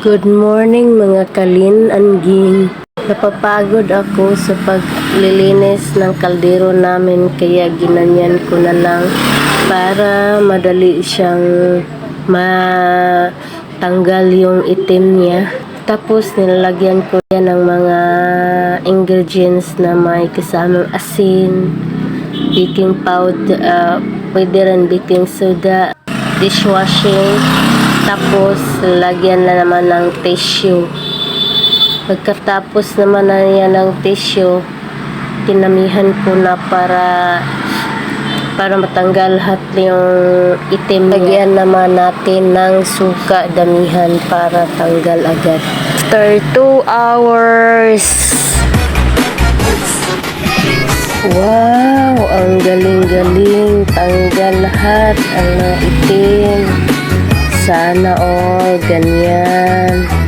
Good morning mga kalin angging. Napapagod ako sa paglilinis ng kaldero namin kaya ginanyan ko na lang para madali siyang matanggal yung itim niya. Tapos nilalagyan ko yan ng mga ingredients na may kasamang asin, baking powder, ah, pwede rin baking soda, dishwashing, tapos lagyan na naman ng tissue. Pagkatapos naman na yan ng tissue, kinamihan ko na para para matanggal lahat yung itim. Lagyan naman natin ng suka damihan para tanggal agad. After 2 hours. Wow! Ang galing-galing. Tanggal lahat ang itim. Sana all ganyan.